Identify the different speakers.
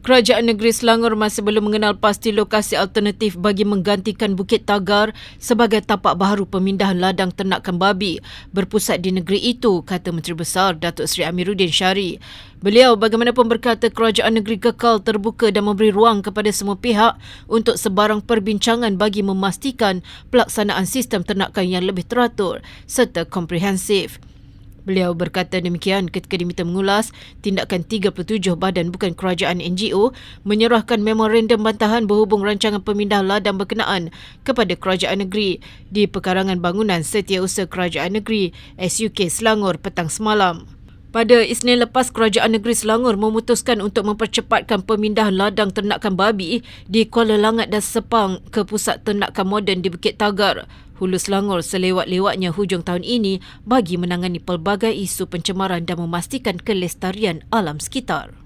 Speaker 1: Kerajaan Negeri Selangor masih belum mengenal pasti lokasi alternatif bagi menggantikan Bukit Tagar sebagai tapak baharu pemindahan ladang ternakan babi berpusat di negeri itu, kata Menteri Besar Datuk Seri Amiruddin Syari. Beliau bagaimanapun berkata kerajaan negeri kekal terbuka dan memberi ruang kepada semua pihak untuk sebarang perbincangan bagi memastikan pelaksanaan sistem ternakan yang lebih teratur serta komprehensif. Beliau berkata demikian ketika diminta mengulas tindakan 37 badan bukan kerajaan NGO menyerahkan memorandum bantahan berhubung rancangan pemindah ladang berkenaan kepada kerajaan negeri di pekarangan bangunan setiausaha kerajaan negeri SUK Selangor petang semalam. Pada Isnin lepas, Kerajaan Negeri Selangor memutuskan untuk mempercepatkan pemindahan ladang ternakan babi di Kuala Langat dan Sepang ke pusat ternakan moden di Bukit Tagar. Hulu Selangor selewat-lewatnya hujung tahun ini bagi menangani pelbagai isu pencemaran dan memastikan kelestarian alam sekitar.